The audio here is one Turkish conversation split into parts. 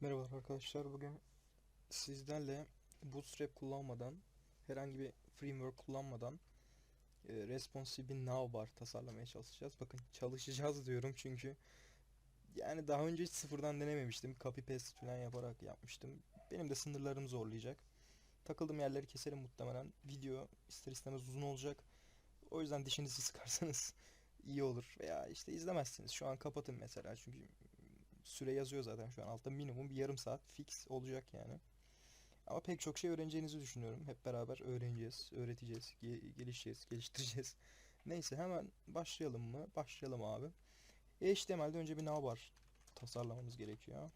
Merhaba arkadaşlar. Bugün sizlerle Bootstrap kullanmadan, herhangi bir framework kullanmadan e, responsive bir navbar tasarlamaya çalışacağız. Bakın çalışacağız diyorum çünkü yani daha önce hiç sıfırdan denememiştim. Copy paste falan yaparak yapmıştım. Benim de sınırlarım zorlayacak. Takıldığım yerleri keserim muhtemelen. Video ister istemez uzun olacak. O yüzden dişinizi sıkarsanız iyi olur. Veya işte izlemezsiniz. Şu an kapatın mesela çünkü süre yazıyor zaten şu an altta minimum bir yarım saat fix olacak yani. Ama pek çok şey öğreneceğinizi düşünüyorum. Hep beraber öğreneceğiz, öğreteceğiz, ge- gelişeceğiz, geliştireceğiz. Neyse hemen başlayalım mı? Başlayalım abi. HTML'de önce bir navbar tasarlamamız gerekiyor.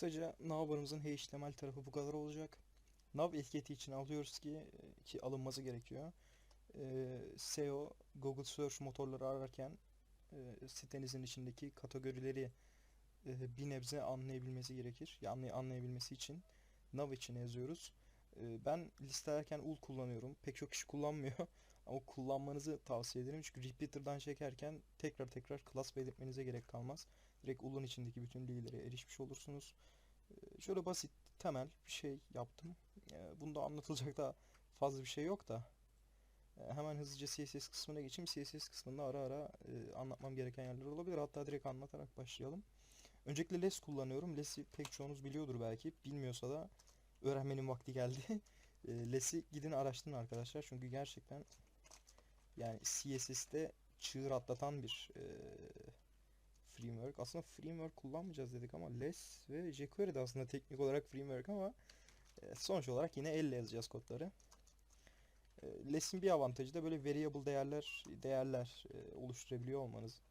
Kısaca navbarımızın HTML tarafı bu kadar olacak. Nav etiketi için alıyoruz ki ki alınması gerekiyor. Ee, SEO, Google Search motorları ararken e, sitenizin içindeki kategorileri e, bir nebze anlayabilmesi gerekir. Yani anlayabilmesi için nav için yazıyoruz. E, ben listelerken ul kullanıyorum. Pek çok kişi kullanmıyor. Ama kullanmanızı tavsiye ederim. Çünkü repeater'dan çekerken tekrar tekrar class belirtmenize gerek kalmaz. Direkt ulun içindeki bütün bilgilere erişmiş olursunuz. E, şöyle basit, temel bir şey yaptım. E, bunda anlatılacak da fazla bir şey yok da. E, hemen hızlıca CSS kısmına geçeyim. CSS kısmında ara ara e, anlatmam gereken yerler olabilir. Hatta direkt anlatarak başlayalım. Öncelikle less kullanıyorum. Less'i pek çoğunuz biliyordur belki. Bilmiyorsa da öğrenmenin vakti geldi. Less'i gidin araştırın arkadaşlar. Çünkü gerçekten yani CSS'te çığır atlatan bir e, framework. Aslında framework kullanmayacağız dedik ama Less ve jQuery de aslında teknik olarak framework ama e, sonuç olarak yine elle yazacağız kodları. E, Less'in bir avantajı da böyle variable değerler değerler e, oluşturabiliyor olmanız.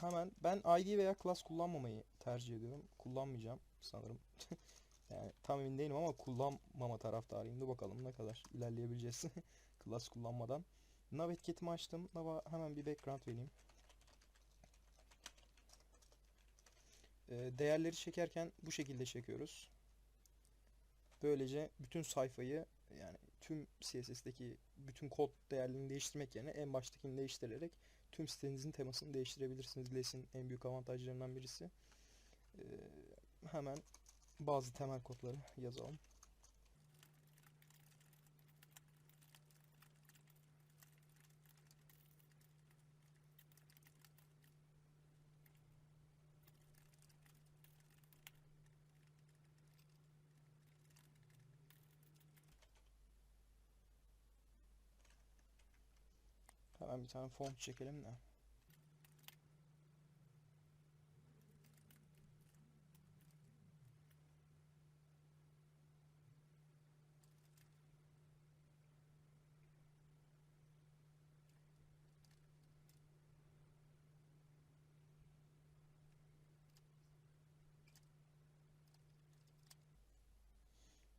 Hemen ben ID veya class kullanmamayı tercih ediyorum. Kullanmayacağım sanırım. yani tam emin değilim ama kullanmama taraftarıyım. Dur bakalım ne kadar ilerleyebileceğiz class kullanmadan. Nav etiketimi açtım. Nav'a hemen bir background vereyim. Değerleri çekerken bu şekilde çekiyoruz. Böylece bütün sayfayı yani tüm CSS'deki bütün kod değerlerini değiştirmek yerine en baştakini değiştirerek tüm sitenizin temasını değiştirebilirsiniz. Less'in en büyük avantajlarından birisi. Ee, hemen bazı temel kodları yazalım. Hemen bir tane font çekelim de.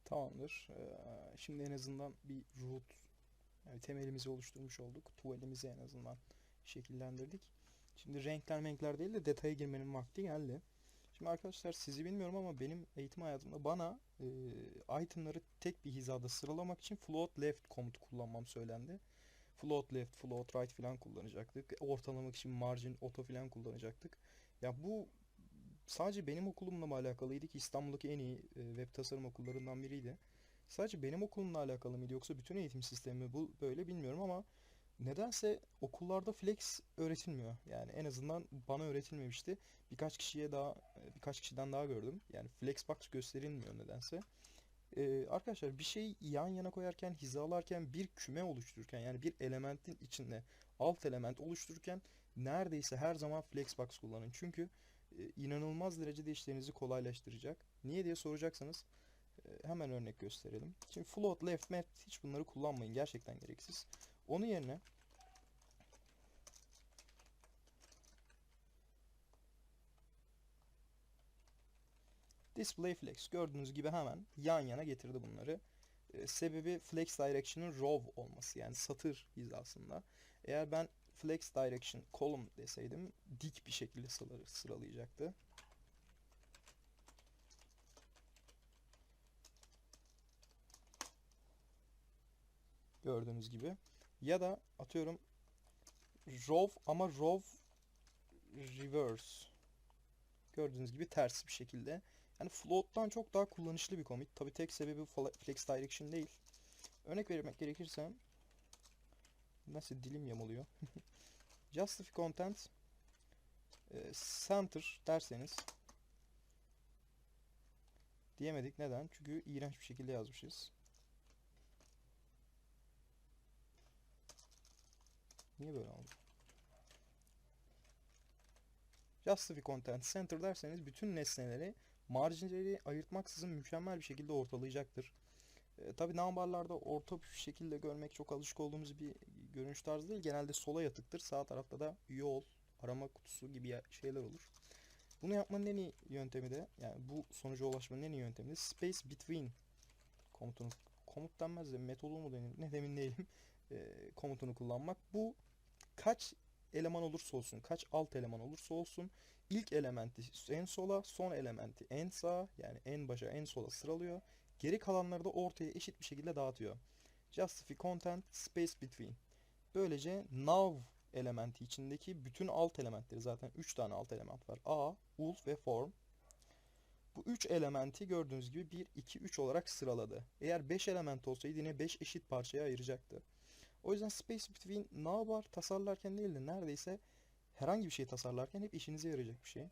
Tamamdır. Ee, şimdi en azından bir root yani temelimizi oluşturmuş olduk. Tuvalimizi en azından şekillendirdik. Şimdi renkler renkler değil de detaya girmenin vakti geldi. Şimdi arkadaşlar sizi bilmiyorum ama benim eğitim hayatımda bana e, itemları tek bir hizada sıralamak için float left komutu kullanmam söylendi. Float left, float right falan kullanacaktık. Ortalamak için margin, auto falan kullanacaktık. Ya bu sadece benim okulumla mı alakalıydı ki İstanbul'daki en iyi web tasarım okullarından biriydi. Sadece benim okulumla alakalı mıydı yoksa bütün eğitim sistemi bu böyle bilmiyorum ama nedense okullarda flex öğretilmiyor. Yani en azından bana öğretilmemişti. Birkaç kişiye daha birkaç kişiden daha gördüm. Yani flexbox gösterilmiyor nedense. Ee, arkadaşlar bir şeyi yan yana koyarken, hizalarken, bir küme oluştururken yani bir elementin içinde alt element oluştururken neredeyse her zaman flexbox kullanın. Çünkü e, inanılmaz derecede işlerinizi kolaylaştıracak. Niye diye soracaksanız hemen örnek gösterelim. Şimdi float, left, map hiç bunları kullanmayın. Gerçekten gereksiz. Onun yerine Display flex gördüğünüz gibi hemen yan yana getirdi bunları. Ee, sebebi flex direction'ın row olması yani satır hizasında. Eğer ben flex direction column deseydim dik bir şekilde sıralayacaktı. Gördüğünüz gibi. Ya da atıyorum row ama row reverse. Gördüğünüz gibi ters bir şekilde. Yani float'tan çok daha kullanışlı bir commit. Tabi tek sebebi flex direction değil. Örnek vermek gerekirse nasıl dilim yamuluyor. Justify content e, center derseniz diyemedik. Neden? Çünkü iğrenç bir şekilde yazmışız. Niye böyle oldu? Justify content center derseniz bütün nesneleri marjinleri ayırtmaksızın mükemmel bir şekilde ortalayacaktır. E, tabii navbarlarda orta bir şekilde görmek çok alışık olduğumuz bir görünüş tarzı değil. Genelde sola yatıktır. Sağ tarafta da yol, arama kutusu gibi şeyler olur. Bunu yapmanın en iyi yöntemi de yani bu sonuca ulaşmanın en iyi yöntemi de space between komutunu komut denmez de metodu mu denir ne demin değilim e, komutunu kullanmak. Bu kaç eleman olursa olsun, kaç alt eleman olursa olsun ilk elementi en sola, son elementi en sağa yani en başa en sola sıralıyor. Geri kalanları da ortaya eşit bir şekilde dağıtıyor. Justify content space between. Böylece nav elementi içindeki bütün alt elementleri zaten 3 tane alt element var. A, ul ve form. Bu 3 elementi gördüğünüz gibi 1, 2, 3 olarak sıraladı. Eğer 5 element olsaydı yine 5 eşit parçaya ayıracaktı. O yüzden space between navbar tasarlarken değil de neredeyse herhangi bir şey tasarlarken hep işinize yarayacak bir şey.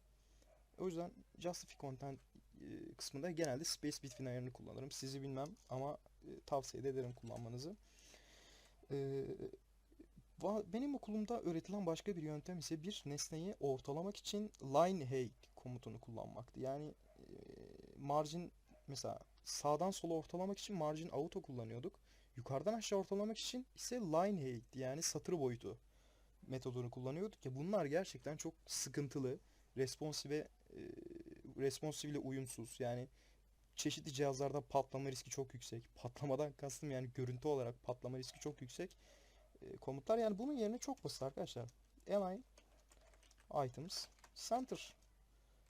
O yüzden justify content e, kısmında genelde space between ayarını kullanırım. Sizi bilmem ama e, tavsiye de ederim kullanmanızı. E, benim okulumda öğretilen başka bir yöntem ise bir nesneyi ortalamak için line height komutunu kullanmaktı. Yani margin mesela sağdan sola ortalamak için margin auto kullanıyorduk. Yukarıdan aşağı ortalamak için ise line height yani satır boyutu metodunu kullanıyorduk ya bunlar gerçekten çok sıkıntılı. Responsive e, responsive ile uyumsuz. Yani çeşitli cihazlarda patlama riski çok yüksek. Patlamadan kastım yani görüntü olarak patlama riski çok yüksek. e, komutlar yani bunun yerine çok basit arkadaşlar. Align items center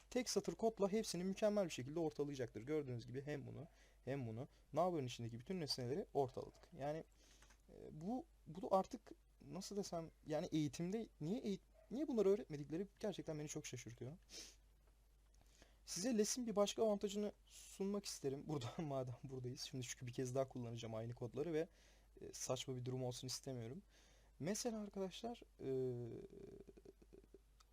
tek satır kodla hepsini mükemmel bir şekilde ortalayacaktır. Gördüğünüz gibi hem bunu hem bunu Navbar'ın içindeki bütün nesneleri ortaladık. Yani e, bu bu artık nasıl desem yani eğitimde niye eğit niye bunları öğretmedikleri gerçekten beni çok şaşırtıyor. Size LES'in bir başka avantajını sunmak isterim. Burada madem buradayız. Şimdi çünkü bir kez daha kullanacağım aynı kodları ve e, saçma bir durum olsun istemiyorum. Mesela arkadaşlar e,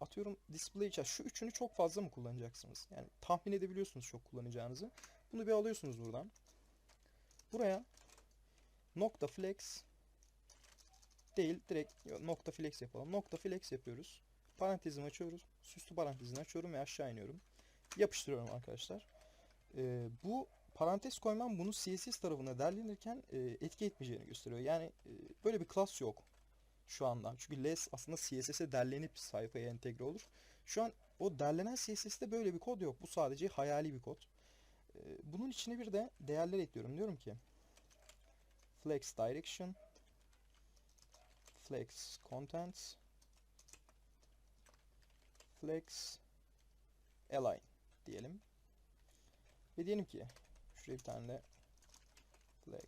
atıyorum display chat şu üçünü çok fazla mı kullanacaksınız? Yani tahmin edebiliyorsunuz çok kullanacağınızı. Bunu bir alıyorsunuz buradan. Buraya nokta flex değil direkt nokta flex yapalım. Nokta flex yapıyoruz. Parantezimi açıyoruz. Süslü parantezini açıyorum ve aşağı iniyorum. Yapıştırıyorum arkadaşlar. Ee, bu parantez koymam bunu CSS tarafına derlenirken e, etki etmeyeceğini gösteriyor. Yani e, böyle bir klas yok şu anda. Çünkü less aslında CSS'e derlenip sayfaya entegre olur. Şu an o derlenen CSS'te böyle bir kod yok. Bu sadece hayali bir kod. Ee, bunun içine bir de değerler ekliyorum. Diyorum ki flex direction flex contents flex align diyelim. Ve diyelim ki şuraya bir tane de flex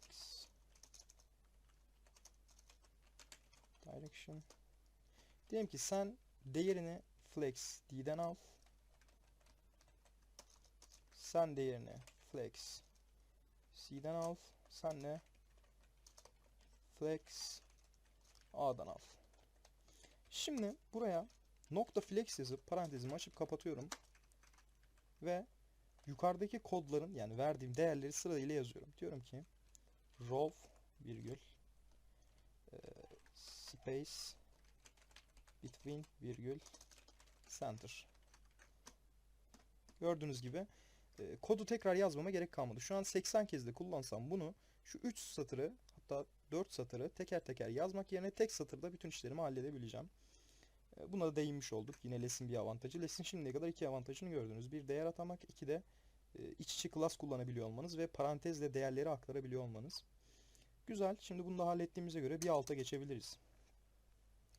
direction diyelim ki sen değerini flex d'den al sen değerini flex. C'den al. Sen de flex a'dan al. Şimdi buraya nokta flex yazıp parantezimi açıp kapatıyorum. Ve yukarıdaki kodların yani verdiğim değerleri sırayla yazıyorum. Diyorum ki row virgül e, space between virgül center. Gördüğünüz gibi e, kodu tekrar yazmama gerek kalmadı. Şu an 80 kez de kullansam bunu şu 3 satırı hatta 4 satırı teker teker yazmak yerine tek satırda bütün işlerimi halledebileceğim. E, Buna da değinmiş olduk. Yine LES'in bir avantajı. LES'in şimdiye kadar iki avantajını gördünüz. Bir değer atamak, iki de e, iç içe class kullanabiliyor olmanız ve parantezle değerleri aktarabiliyor olmanız. Güzel. Şimdi bunu da hallettiğimize göre bir alta geçebiliriz.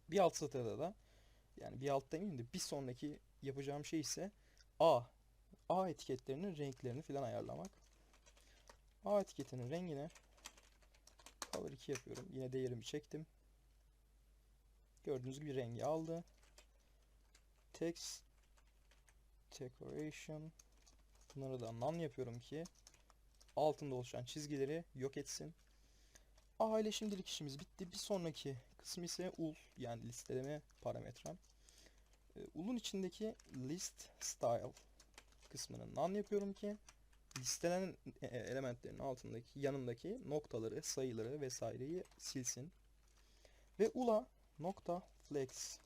Bir alt satırda da yani bir alt demeyeyim de bir sonraki yapacağım şey ise A. A etiketlerinin renklerini filan ayarlamak. A etiketinin rengine color 2 yapıyorum. Yine değerimi çektim. Gördüğünüz gibi rengi aldı. Text decoration bunları da none yapıyorum ki altında oluşan çizgileri yok etsin. A ile şimdilik işimiz bitti. Bir sonraki kısmı ise ul yani listeleme parametrem. Ee, Ul'un içindeki list style kısmını none yapıyorum ki listelenen e, elementlerin altındaki yanındaki noktaları, sayıları vesaireyi silsin. Ve ula nokta flex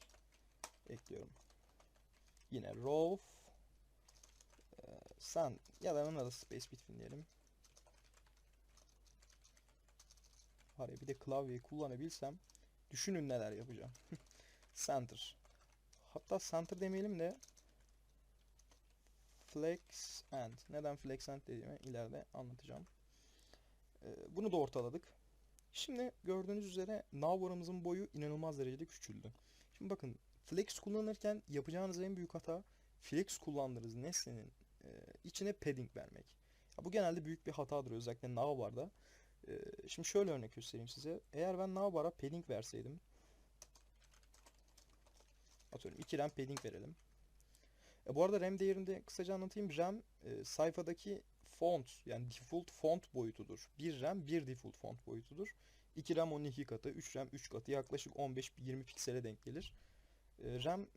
ekliyorum. Yine row e, sen ya da ona da space between diyelim. Var ya bir de klavyeyi kullanabilsem düşünün neler yapacağım. Center. Hatta center demeyelim de flex and. Neden flex and dediğimi ileride anlatacağım. Ee, bunu da ortaladık. Şimdi gördüğünüz üzere navbarımızın boyu inanılmaz derecede küçüldü. Şimdi bakın flex kullanırken yapacağınız en büyük hata flex kullandığınız nesnenin e, içine padding vermek. Bu genelde büyük bir hatadır özellikle navbarda. Ee, şimdi şöyle örnek göstereyim size. Eğer ben navbara padding verseydim atıyorum 2 RAM padding verelim. E, bu arada RAM değerini de kısaca anlatayım. RAM e, sayfadaki font yani default font boyutudur. 1 RAM 1 default font boyutudur. 2 RAM onun 2 katı, 3 RAM 3 katı yaklaşık 15-20 piksele denk gelir. E, RAM